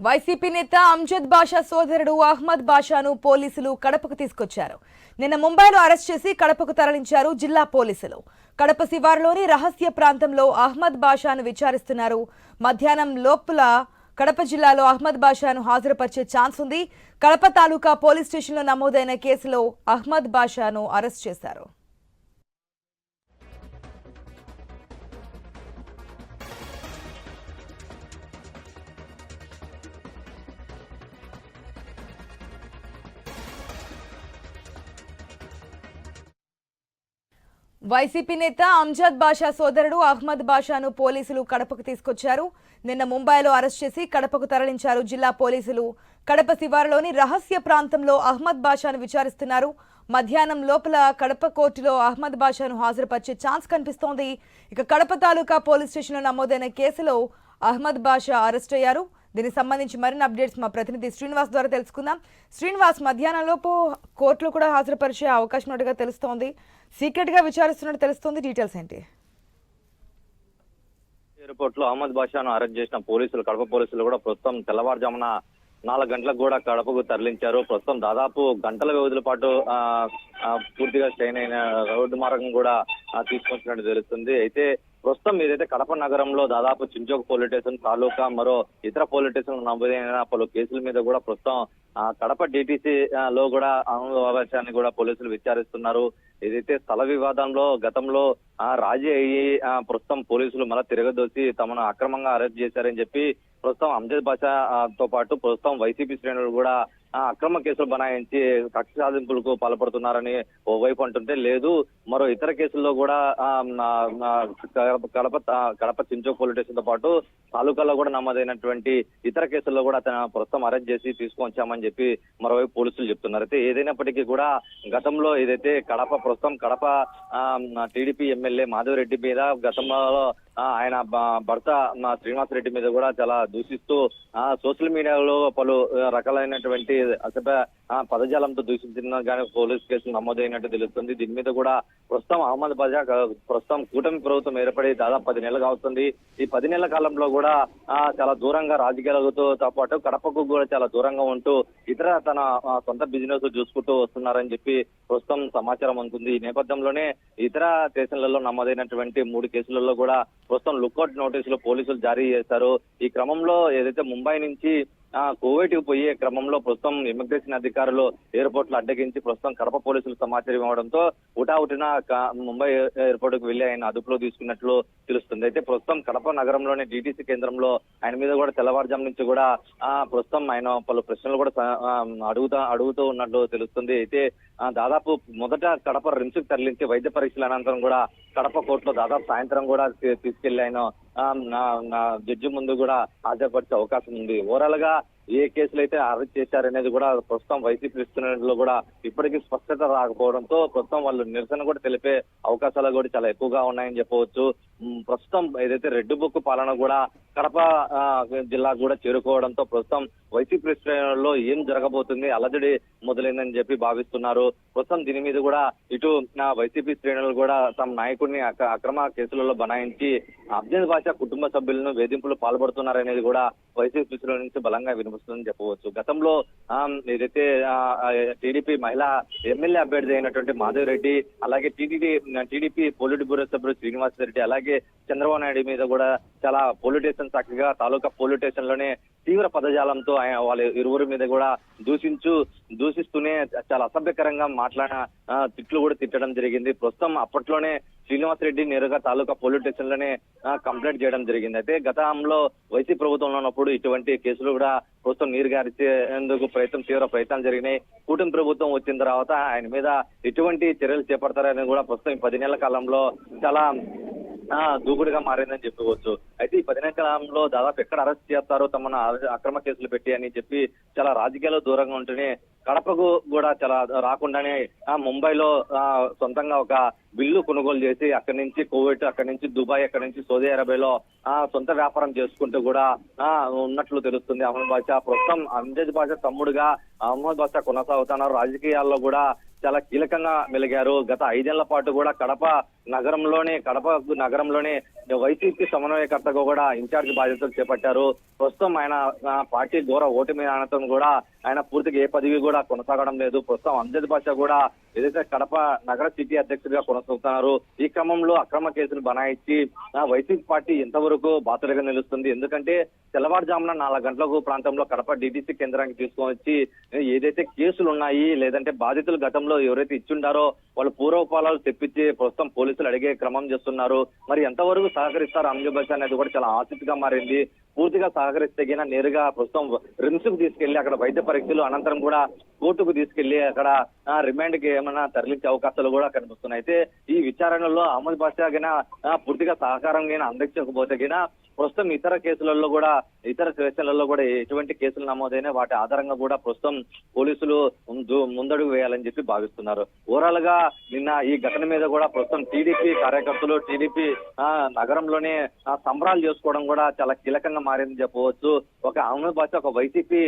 YCP నేత అంజద్ బాషా సోదరుడు అహ్మద్ బాషాను పోలీసులు కడపకు తీసుకొచ్చారు. నిన్న ముంబైలో అరెస్ట్ చేసి కడపకు తరలించారు జిల్లా పోలీసులు. కడప శివారులోని రహస్య ప్రాంతంలో అహ్మద్ బాషాను విచారిస్తున్నారు. మధ్యాహ్నం లోపల కడప జిల్లాలో అహ్మద్ బాషాను హాజరుపరిచే ఛాన్స్ ఉంది. కడప తాలూకా పోలీస్ స్టేషన్లో నమోదైన కేసులో అహ్మద్ బాషాను అరెస్ట్ చేశారు. వైసీపీ నేత అంజాద్ బాషా సోదరుడు అహ్మద్ బాషాను పోలీసులు కడపకు తీసుకొచ్చారు. నిన్న ముంబైలో అరెస్ట్ చేసి కడపకు తరలించారు జిల్లా పోలీసులు. కడప శివారులోని రహస్య ప్రాంతంలో అహ్మద్ బాషాను విచారిస్తున్నారు. మధ్యాహ్నం లోపల కడప కోర్టులో అహ్మద్ బాషాను హాజరుపరిచే ఛాన్స్ కనిపిస్తోంది. ఇక కడప తాలూకా పోలీస్ స్టేషన్లో నమోదైన కేసులో అహ్మద్ బాషా అరెస్ట్ అయ్యారు. దీనికి సంబంధించి మరిన్ని అప్డేట్స్ మా ప్రతినిధి శ్రీనివాస్ ద్వారా తెలుసుకుందాం. శ్రీనివాస్ మధ్యాహ్నంలోపు కోర్టులో కూడా హాజరుపరిచే అవకాశం ఉన్నట్టుగా తెలుస్తోంది. సీక్రెట్గా విచారిస్తున్నట్టు తెలుస్తోంది. డీటెయిల్స్ ఏంటి? ఎయిర్పోర్ట్లో అహ్మద్ బాషాను అరెస్ట్ చేసిన పోలీసులు కడప పోలీసులు కూడా ప్రస్తుతం తెల్లవారుజామున నాలుగు గంటలకు కూడా కడపకు తరలించారు. ప్రస్తుతం దాదాపు గంటల వ్యవధుల పాటు పూర్తిగా స్టైన్ అయిన రోడ్డు మార్గం కూడా తీసుకొచ్చినట్టు తెలుస్తుంది. అయితే ప్రస్తుతం ఏదైతే కడప నగరంలో దాదాపు చించోక్ పోలీస్ స్టేషన్ తాలూకా మరో ఇతర పోలీస్ స్టేషన్ నమోదైన పలు కేసుల మీద కూడా ప్రస్తుతం ఆ, కడప డిటిసి లో కూడా అనుభవాన్ని కూడా పోలీసులు విచారిస్తున్నారు. ఏదైతే స్థల వివాదంలో గతంలో ఆ రాజీ అయ్యి ప్రస్తుతం పోలీసులు మళ్ళా తిరగదోసి తమను అక్రమంగా అరెస్ట్ చేశారని చెప్పి ప్రస్తుతం అంజద్ బాషా తో పాటు ప్రస్తుతం వైసీపీ శ్రేణులు కూడా అక్రమ కేసులు బనాయించి కక్ష సాధింపులకు పాల్పడుతున్నారని ఓవైపు అంటుంటే లేదు. మరో ఇతర కేసుల్లో కూడా కడప కడప చించో చించోక్ పోలీస్ స్టేషన్తో పాటు తాలూకాలో కూడా నమోదైనటువంటి ఇతర కేసుల్లో కూడా తన ప్రస్తుతం అరెస్ట్ చేసి తీసుకొచ్చామని చెప్పి మరోవైపు పోలీసులు చెప్తున్నారు. అయితే ఏదైనప్పటికీ కూడా గతంలో ఏదైతే కడప ప్రస్తుతం కడప టీడీపీ ఎమ్మెల్యే మాధవరెడ్డి మీద గతంలో ఆయన భర్త శ్రీనివాస్ రెడ్డి మీద కూడా చాలా దూషిస్తూ ఆ సోషల్ మీడియాలో పలు రకాలైనటువంటి అసభ్య పదజాలంతో దూషించిన కానీ పోలీస్ కేసు నమోదైనట్టు తెలుస్తుంది. దీని మీద కూడా ప్రస్తుతం అహ్మద్ బజా ప్రస్తుతం కూటమి ప్రభుత్వం ఏర్పడి దాదాపు పది నెలలు అవుతుంది ఈ పది నెలల కాలంలో కూడా ఆ, చాలా దూరంగా రాజకీయాలతో పాటు కడపకు కూడా చాలా దూరంగా ఉంటూ ఇతర తన సొంత బిజినెస్ చూసుకుంటూ వస్తున్నారని చెప్పి ప్రస్తుతం సమాచారం అందుతుంది ఈ నేపథ్యంలోనే ఇతర దేశాలలో నమోదైనటువంటి మూడు కేసులలో కూడా ప్రస్తుతం లుకౌట్ నోటీసులు పోలీసులు జారీ చేశారు. ఈ క్రమంలో ఏదైతే ముంబై నుంచి కువైట్కు పోయే క్రమంలో ప్రస్తుతం ఇమిగ్రేషన్ అధికారులు ఎయిర్పోర్ట్లో అడ్డగించి ప్రస్తుతం కడప పోలీసులు సమాచారం ఇవ్వడంతో ఉటావుటిన ముంబై ఎయిర్పోర్ట్కు వెళ్ళి ఆయన అదుపులో తీసుకున్నట్లు తెలుస్తుంది. అయితే ప్రస్తుతం కడప నగరంలోని డిటిసి కేంద్రంలో ఆయన మీద కూడా తెల్లవారుజాము నుంచి కూడా ఆ ప్రస్తుతం ఆయన పలు ప్రశ్నలు కూడా అడుగుతా అడుగుతూ ఉన్నట్లు తెలుస్తుంది. అయితే దాదాపు మొదట కడప రిమ్స్కు తరలించి వైద్య పరీక్షల అనంతరం కూడా కడప కోర్టులో దాదాపు సాయంత్రం కూడా తీసుకెళ్ళి ఆయన జడ్జి ముందు కూడా హాజరుపరిచే అవకాశం ఉంది. ఓవరాల్గా ఏ కేసులు అయితే అరెస్ట్ చేశారనేది కూడా ప్రస్తుతం వైసీపీ ఇస్తున్నట్లు కూడా ఇప్పటికీ స్పష్టత రాకపోవడంతో ప్రస్తుతం వాళ్ళు నిరసన కూడా తెలిపే అవకాశాలు కూడా చాలా ఎక్కువగా ఉన్నాయని చెప్పవచ్చు. ప్రస్తుతం ఏదైతే రెడ్ బుక్ పాలన కూడా కడప జిల్లా కూడా చేరుకోవడంతో ప్రస్తుతం వైసీపీ శ్రేణుల్లో ఏం జరగబోతుంది అలజడి మొదలైందని చెప్పి భావిస్తున్నారు. ప్రస్తుతం దీని మీద కూడా ఇటు నా వైసీపీ శ్రేణులు కూడా తమ నాయకుడిని అక- అక్రమ కేసులలో బనాయించి అబ్దుల్ బాషా కుటుంబ సభ్యులను వేధింపులు పాల్పడుతున్నారనేది కూడా వైసీపీ దృష్టిలో నుంచి బలంగా వినిపిస్తుందని చెప్పవచ్చు. గతంలో ఏదైతే టీడీపీ మహిళా ఎమ్మెల్యే అభ్యర్థి అయినటువంటి మాధవ్ రెడ్డి అలాగే టీడీపీ టీడీపీ పోలిట్ బ్యూరో సభ్యుడు శ్రీనివాస్ రెడ్డి అలాగే చంద్రబాబు నాయుడు మీద కూడా చాలా పోలిటేషన్ చక్కగా తాలూకా పోలిటేషన్లోనే తీవ్ర పదజాలంతో ఆయన వాళ్ళ ఇరువురి మీద కూడా దూషించు దూషిస్తూనే చాలా అసభ్యకరంగా మాట్లాడిన తిట్లు కూడా తిట్టడం జరిగింది. ప్రస్తుతం అప్పట్లోనే శ్రీనివాస్ రెడ్డి నేరుగా తాలూకా పోలీస్ స్టేషన్లోనే కంప్లైంట్ చేయడం జరిగింది. అయితే గతంలో వైసీ ప్రభుత్వంలో ఉన్నప్పుడు ఇటువంటి కేసులు కూడా ప్రభుత్వం నీరు గారిచేందుకు ప్రయత్నం తీవ్ర ప్రయత్నాలు జరిగినాయి. కూటమి ప్రభుత్వం వచ్చిన తర్వాత ఆయన మీద ఎటువంటి చర్యలు చేపడతారని కూడా ప్రస్తుతం ఈ పది నెలల కాలంలో చాలా దూకుడుగా మారిందని చెప్పుకోవచ్చు అయితే ఈ పది కాలంలో దాదాపు ఎక్కడ అరెస్ట్ చేస్తారో తమను అక్రమ కేసులు పెట్టి అని చెప్పి చాలా రాజకీయాలు దూరంగా ఉంటూనే కడపకు కూడా చాలా రాకుండానే ఆ ముంబైలో సొంతంగా ఒక బిల్లు కొనుగోలు చేసి అక్కడి నుంచి కోవిడ్ అక్కడి నుంచి దుబాయ్ అక్కడి నుంచి సౌదీ అరేబియాలో ఆ సొంత వ్యాపారం చేసుకుంటూ కూడా ఆ ఉన్నట్లు తెలుస్తుంది. అహ్మద్ బాషా ప్రస్తుతం అంజద్ బాషా తమ్ముడుగా అహ్మద్ బాషా కొనసాగుతున్నారు. రాజకీయాల్లో కూడా చాలా కీలకంగా మెలిగారు. గత ఐదేళ్ళ పాటు కూడా కడప నగరంలోనే కడప నగరంలోనే వైసీపీ సమన్వయకర్తగా కూడా ఇన్ఛార్జ్ బాధ్యతలు చేపట్టారు. ప్రస్తుతం ఆయన పార్టీ ఘోర ఓటమి అనటం కూడా ఆయన పూర్తిగా ఏ పదవి కూడా కొనసాగడం లేదు. ప్రస్తుతం అంజద్ బాషా కూడా ఏదైతే కడప నగర సిటీ అధ్యక్షుడిగా కొనసాగుతున్నారు ఈ క్రమంలో అక్రమ కేసులు బనాయించి వైసీపీ పార్టీ ఎంతవరకు బాధ్యతగా నిలుస్తుంది? ఎందుకంటే తెల్లవారుజామున నాలుగు గంటలకు ప్రాంతంలో కడప డిడిసి కేంద్రానికి తీసుకొని వచ్చి ఏదైతే కేసులు ఉన్నాయి లేదంటే బాధితులు గతంలో ఎవరైతే ఇచ్చిండారో వాళ్ళు పూర్వపాలాలు తెప్పించి ప్రస్తుతం పోలీసు పోలీసులు అడిగే క్రమం చేస్తున్నారు. మరి ఎంతవరకు సహకరిస్తారు అంజద్ అనేది కూడా చాలా ఆసక్తిగా మారింది. పూర్తిగా సహకరిస్తే గిన నేరుగా ప్రస్తుతం రిమ్స్కు తీసుకెళ్ళి అక్కడ వైద్య పరీక్షలు అనంతరం కూడా కోర్టుకు తీసుకెళ్ళి అక్కడ రిమాండ్కి ఏమైనా తరలించే అవకాశాలు కూడా కనిపిస్తున్నాయి. అయితే ఈ విచారణలో అహ్మద్ బాషా గిన పూర్తిగా సహకారం గిన అందించకపోతే గిన ప్రస్తుతం ఇతర కేసులలో కూడా ఇతర స్టేషన్లలో కూడా ఎటువంటి కేసులు నమోదైనా వాటి ఆధారంగా కూడా ప్రస్తుతం పోలీసులు ముందడుగు వేయాలని చెప్పి భావిస్తున్నారు. ఓవరాల్గా నిన్న ఈ ఘటన మీద కూడా ప్రస్తుతం టీడీపీ కార్యకర్తలు టీడీపీ ఆ, నగరంలోనే సంబరాలు చేసుకోవడం కూడా చాలా కీలకంగా మారిందని చెప్పవచ్చు. ఒక అహ్మద్ ఒక వైసీపీ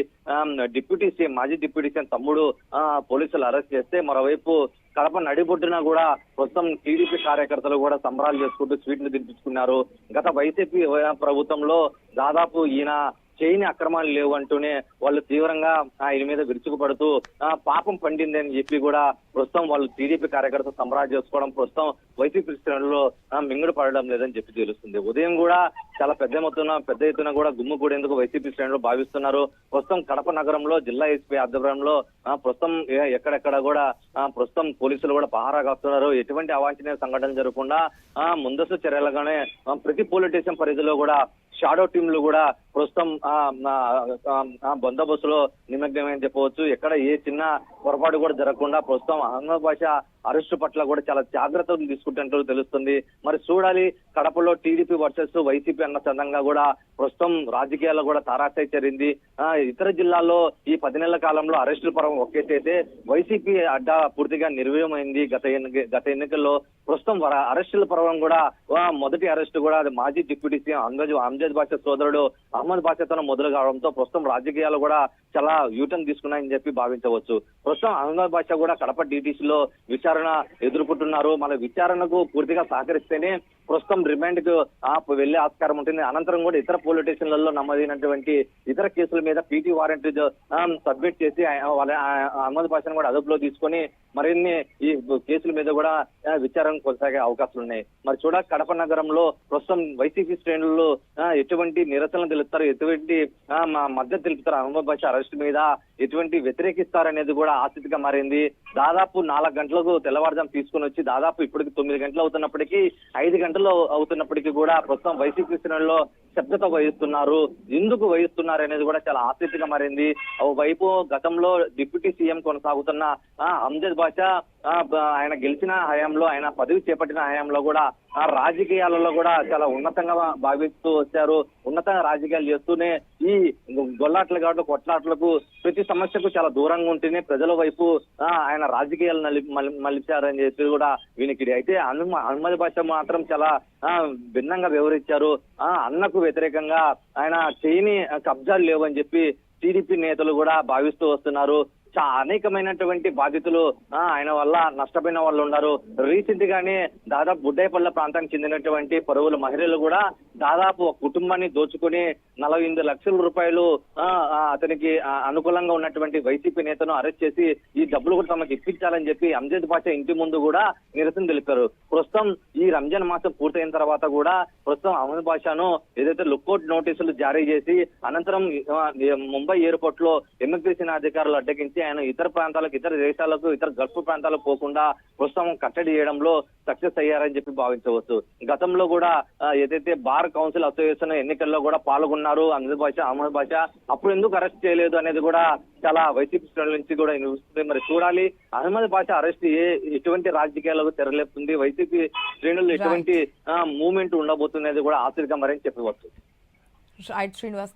డిప్యూటీ సీఎం మాజీ డిప్యూటీ సీఎం తమ్ముడు పోలీసులు అరెస్ట్ చేస్తే మరోవైపు కడప నడిబొడ్డున కూడా ప్రస్తుతం టీడీపీ కార్యకర్తలు కూడా సంబరాలు చేసుకుంటూ స్వీట్లు తినిపించుకున్నారు. గత వైసీపీ ప్రభుత్వంలో దాదాపు ఈయన చేయని అక్రమాలు లేవు అంటూనే వాళ్ళు తీవ్రంగా ఆయన మీద విరుచుకుపడుతూ పాపం పండింది అని చెప్పి కూడా ప్రస్తుతం వాళ్ళు టీడీపీ కార్యకర్తలు సంబరాలు చేసుకోవడం ప్రస్తుతం వైసీపీ శ్రేణుల్లో మింగుడు పడడం లేదని చెప్పి తెలుస్తుంది. ఉదయం కూడా చాలా పెద్ద మొత్తం పెద్ద ఎత్తున కూడా గుమ్ము కూడేందుకు వైసీపీ శ్రేణులు భావిస్తున్నారు. ప్రస్తుతం కడప నగరంలో జిల్లా ఎస్పీ ఆధ్వర్యంలో ప్రస్తుతం ఎక్కడెక్కడ కూడా ప్రస్తుతం పోలీసులు కూడా పహారా కాస్తున్నారు. ఎటువంటి అవాంఛనీయ సంఘటన జరగకుండా ముందస్తు చర్యలుగానే ప్రతి పోలీస్ స్టేషన్ పరిధిలో కూడా షాడో టీంలు కూడా ప్రస్తుతం బందోబస్తులో నిమగ్నమని చెప్పవచ్చు. ఎక్కడ ఏ చిన్న పొరపాటు కూడా జరగకుండా ప్రస్తుతం అహ్మద్ భాష అరెస్టు పట్ల కూడా చాలా జాగ్రత్తలు తీసుకుంటున్నట్లు తెలుస్తుంది. మరి చూడాలి కడపలో టీడీపీ వర్సెస్ వైసీపీ అన్న సందంగా కూడా ప్రస్తుతం రాజకీయాల్లో కూడా తారాస్థాయి చేరింది. ఇతర జిల్లాల్లో ఈ పది నెలల కాలంలో అరెస్టుల పరం ఒకేసైతే వైసీపీ అడ్డా పూర్తిగా నిర్వీయమైంది గత గత ఎన్నికల్లో ప్రస్తుతం అరెస్టుల పర్వం కూడా మొదటి అరెస్టు కూడా మాజీ డిప్యూటీ సీఎం అంగజ్ అంజద్ భాష సోదరుడు అహ్మద్ బాషాతో మొదలు కావడంతో ప్రస్తుతం రాజకీయాలు కూడా చాలా యూటర్న్ తీసుకున్నాయని చెప్పి భావించవచ్చు. ప్రస్తుతం అహ్మద్ బాషా కూడా కడప డిటిసిలో విచారణ ఎదుర్కొంటున్నారు. మన విచారణకు పూర్తిగా సహకరిస్తేనే ప్రస్తుతం రిమాండ్కు వెళ్ళే ఆస్కారం ఉంటుంది. అనంతరం కూడా ఇతర పోలీస్ స్టేషన్లలో నమోదైనటువంటి ఇతర కేసుల మీద పీటీ వారెంట్ సబ్మిట్ చేసి వాళ్ళ అహ్మద్ బాషాను కూడా అదుపులో తీసుకొని మరిన్ని ఈ కేసుల మీద కూడా విచారణ కొనసాగే అవకాశాలు ఉన్నాయి. మరి చూడ కడప నగరంలో ప్రస్తుతం వైసీపీ శ్రేణుల్లో ఆ, ఎటువంటి నిరసనలు తెలుపుతారు? ఎటువంటి మా మద్దతు తెలుపుతారు? అహ్మద్ బాషా అరెస్ట్ మీద ఎటువంటి వ్యతిరేకిస్తారనేది కూడా ఆసక్తిగా మారింది. దాదాపు నాలుగు గంటలకు తెల్లవారుజాము తీసుకుని వచ్చి దాదాపు ఇప్పటికి తొమ్మిది గంటలు అవుతున్నప్పటికీ ఐదు గంటలు అవుతున్నప్పటికీ కూడా ప్రస్తుతం వైసీపీ శ్రేణుల్లో శబ్దత వహిస్తున్నారు ఎందుకు వహిస్తున్నారు అనేది కూడా చాలా ఆసక్తిగా మారింది. వైపు గతంలో డిప్యూటీ సీఎం కొనసాగుతున్న ఆ, అంజద్ బాషా ఆయన గెలిచిన హయాంలో ఆయన పదవి చేపట్టిన హయాంలో కూడా ఆ రాజకీయాలలో కూడా చాలా ఉన్నతంగా భావిస్తూ వచ్చారు. ఉన్నతంగా రాజకీయాలు చేస్తూనే ఈ గొల్లాట్లు కాబట్టి కొట్లాట్లకు ప్రతి సమస్యకు చాలా దూరంగా ఉంటేనే ప్రజల వైపు ఆయన రాజకీయాలు నలి- మలిచారని చెప్పి కూడా వినికిడి. అయితే హనుమ హనుమతి భాష మాత్రం చాలా భిన్నంగా వివరించారు. ఆ అన్నకు వ్యతిరేకంగా ఆయన చేయని కబ్జాలు లేవని చెప్పి టీడీపీ నేతలు కూడా భావిస్తూ వస్తున్నారు. అనేకమైనటువంటి బాధితులు ఆయన వల్ల నష్టపోయిన వాళ్ళు ఉన్నారు. రీసెంట్ గానే దాదాపు బుడ్డైపల్ల ప్రాంతానికి చెందినటువంటి పరువుల మహిళలు కూడా దాదాపు కుటుంబాన్ని దోచుకుని నలభై ఎనిమిది లక్షల రూపాయలు ఆ, అతనికి అనుకూలంగా ఉన్నటువంటి వైసీపీ నేతను అరెస్ట్ చేసి ఈ డబ్బులు కూడా తమకు ఇప్పించాలని చెప్పి అంజద్ పాషా ఇంటి ముందు కూడా నిరసన తెలిపారు. ప్రస్తుతం ఈ రంజాన్ మాసం పూర్తయిన తర్వాత కూడా ప్రస్తుతం అహ్మద్ బాషాను ఏదైతే లుక్అవుట్ నోటీసులు జారీ చేసి అనంతరం ముంబై ఎయిర్పోర్ట్లో ఇమిగ్రేషన్ అధికారులు అడ్డగించి ఆయన ఇతర ప్రాంతాలకు ఇతర దేశాలకు ఇతర గల్ఫ్ ప్రాంతాలకు పోకుండా ప్రస్తుతం కట్టడి చేయడంలో సక్సెస్ అయ్యారని చెప్పి భావించవచ్చు. గతంలో కూడా ఏదైతే బార్ కౌన్సిల్ అసోసియేషన్ ఎన్నికల్లో కూడా పాల్గొన్నారు అహ్మద్ బాషా అహ్మద్ బాషా అప్పుడు ఎందుకు అరెస్ట్ చేయలేదు అనేది కూడా చాలా వైసీపీ శ్రేణుల నుంచి కూడా వినిపిస్తుంది. మరి చూడాలి అహ్మద్ బాషా అరెస్ట్ ఏ ఎటువంటి రాజకీయాలకు తెరలేపుతుంది వైసీపీ శ్రేణులు ఎటువంటి మూవ్మెంట్ ఉండబోతుంది అనేది కూడా ఆశ్చర్యంగా మరని చెప్పవచ్చు. రైట్ శ్రీనివాస్